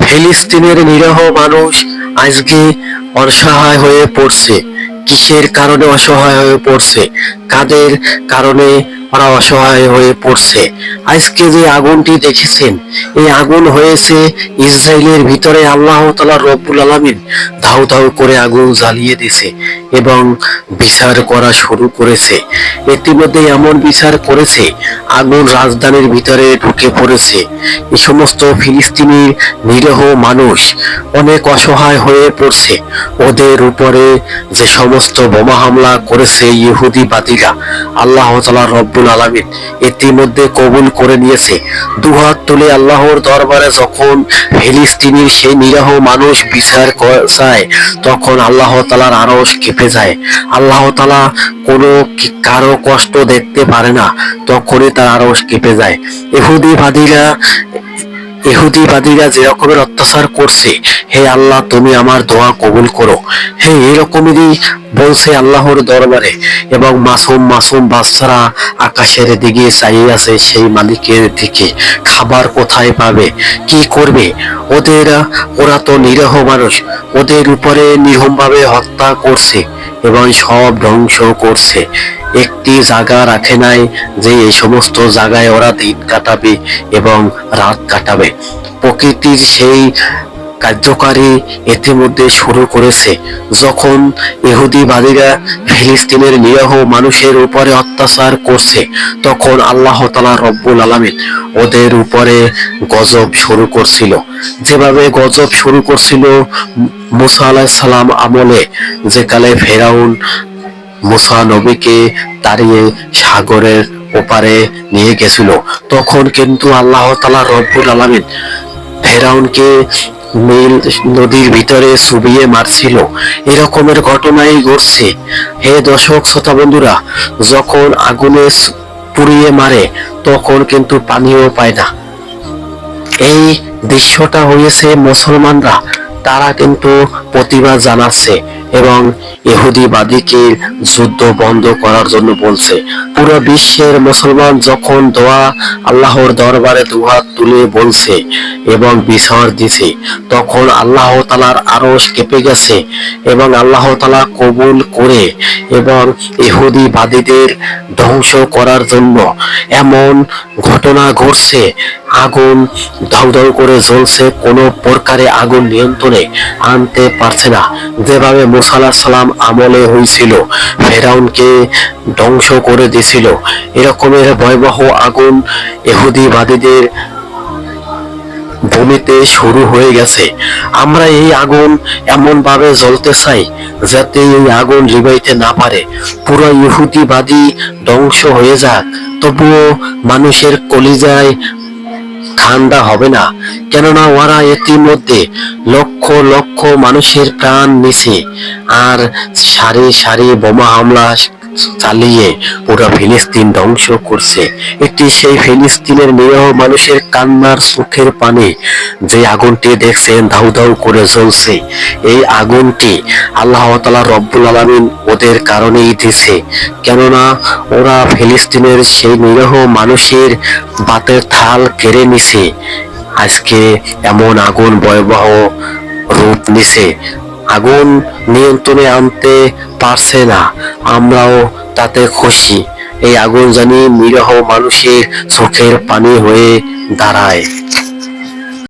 ফিলিস্তিনের নিরহ মানুষ আজকে অসহায় হয়ে পড়ছে। কিসের কারণে অসহায় হয়ে পড়ছে? কাদের কারণে ওরা অসহায় হয়ে পড়ছে। আজকে যে আগুনটি দেখেছেন, এই আগুন হয়েছে ইসরায়েলের ভিতরে আল্লাহ তালা রব্বুল আলমিন ধাউ ধাউ করে আগুন জ্বালিয়ে দিছে এবং বিচার করা শুরু করেছে। ইতিমধ্যে এমন বিচার করেছে, আগুন রাজধানীর ভিতরে ঢুকে পড়েছে। এই সমস্ত ফিলিস্তিনির নিরহ মানুষ অনেক অসহায় হয়ে পড়ছে। ওদের উপরে যে সমস্ত বোমা হামলা করেছে ইহুদিবাদীরা আল্লাহ তালা রব্বুল আলমিন ইতিমধ্যে কবুল করে নিয়েছে। দুহাত তুলে আল্লাহর দরবারে যখন ফিলিস্তিনির সেই নিরহ মানুষ বিচার চায়, তখন আল্লাহ তালার আরস কেঁপে যায়। আল্লাহ তালা কোনো কারও কষ্ট দেখতে পারে না, তখনই তার আরস কেঁপে যায়। ইহুদিবাদীরা ইহুদিবাদীরা যে রকমের অত্যাচার করছে হে আল্লাহ, তুমি আমার দোয়া কবুল করো। হে এরকমেরই বলছে আল্লাহর দরবারে। এবং মাসুম মাসুম বাচ্চারা আকাশের দিকে চাইয়ে আছে সেই মালিকের দিকে। খাবার কোথায় পাবে? কি করবে? ওদের, ওরা তো নিরহ মানুষ। ওদের উপরে নির্মমভাবে হত্যা করছে এবং সব ধ্বংস করছে। একটি জায়গা রাখে নাই যে এই সমস্ত জায়গায় ওরা দিন কাটাবে এবং রাত কাটাবে। প্রকৃতির সেই কার্যকারী ইতিমধ্যে শুরু করেছে। যখন ইহুদিবাদীরা ফিলিস্তিনের নিরহ মানুষের উপরে অত্যাচার করছে, তখন আল্লাহ তালা রব্বুল আলমিন ওদের উপরে গজব শুরু করছিল। যেভাবে গজব শুরু করছিল মুসা আলাহ সালাম আমলে যে কালে ফেরাউন মুসা নবীকে তাড়িয়ে সাগরের ওপারে নিয়ে গেছিল। তখন কিন্তু আল্লাহ তালা রব্বুল আলমিন ফেরাউনকে নীল নদীর ভিতরে চুবিয়ে মারছিল। এরকমের ঘটনাই ঘটছে। হে দর্শক, শ্রোতা বন্ধুরা, যখন আগুনে পুড়িয়ে মারে, তখন কিন্তু পানিও পায় না। এই দৃশ্যটা হয়েছে মুসলমানরা তারা কিন্তু প্রতিবাদ জানাচ্ছে এবং ইহুদিবাদীকে যুদ্ধ বন্ধ করার জন্য বলছে। পুরো বিশ্বের মুসলমান যখন দোয়া আল্লাহর দরবারে দুহাত তুলে বলছে এবং বিচার দিছে, তখন আল্লাহ তালার আরস কেঁপে গেছে এবং আল্লাহ তালা কবুল করে এবং ইহুদিবাদীদের ধ্বংস করার জন্য এমন ঘটনা ঘটছে আগুন দাউ করে জ্বলছে, কোনো প্রকারে আগুন নিয়ন্ত্রণে আনতে পারছে না। যেভাবে মুসাল্লাহ সালাম আমলে হয়েছিল, ফেরাউনকে ধ্বংস করে দিছিল এরকমের ভয়াবহ আগুন ইহুদিবাদীদের ভূমিতে শুরু হয়ে গেছে। আমরা এই আগুন এমন ভাবে জ্বলতে চাই, যাতে এই আগুন লিবাইতে না পারে। পুরো ইহুদিবাদী ধ্বংস হয়ে যাক, তবুও মানুষের কলিজায় ঠান্ডা হবে না। কেননা ওরা ইতিমধ্যে লক্ষ লক্ষ মানুষের প্রাণ নিছে আর সারি সারি বোমা হামলা চালিয়ে পুরো ফিলিস্তিন ধ্বংস করছে। এটি সেই ফিলিস্তিনের নিরহ মানুষের কান্নার চোখের পানি যে আগুনটি দেখছেন, ধাউ ধাউ করে জ্বলছে। এই আগুনটি আল্লাহ তালা রব্বুল আলমিন ওদের কারণেই দিছে কেননা ওরা ফিলিস্তিনের সেই নিরহ মানুষের বাতের থাল কেড়ে নিছে। আজকে এমন আগুন ভয়াবহ রূপ নিছে। আগুন নিয়ন্ত্রণে আনতে পারছে না। আমরাও তাতে খুশি। এই আগুন জানি নিরহ মানুষের চোখের পানি হয়ে দাঁড়ায়।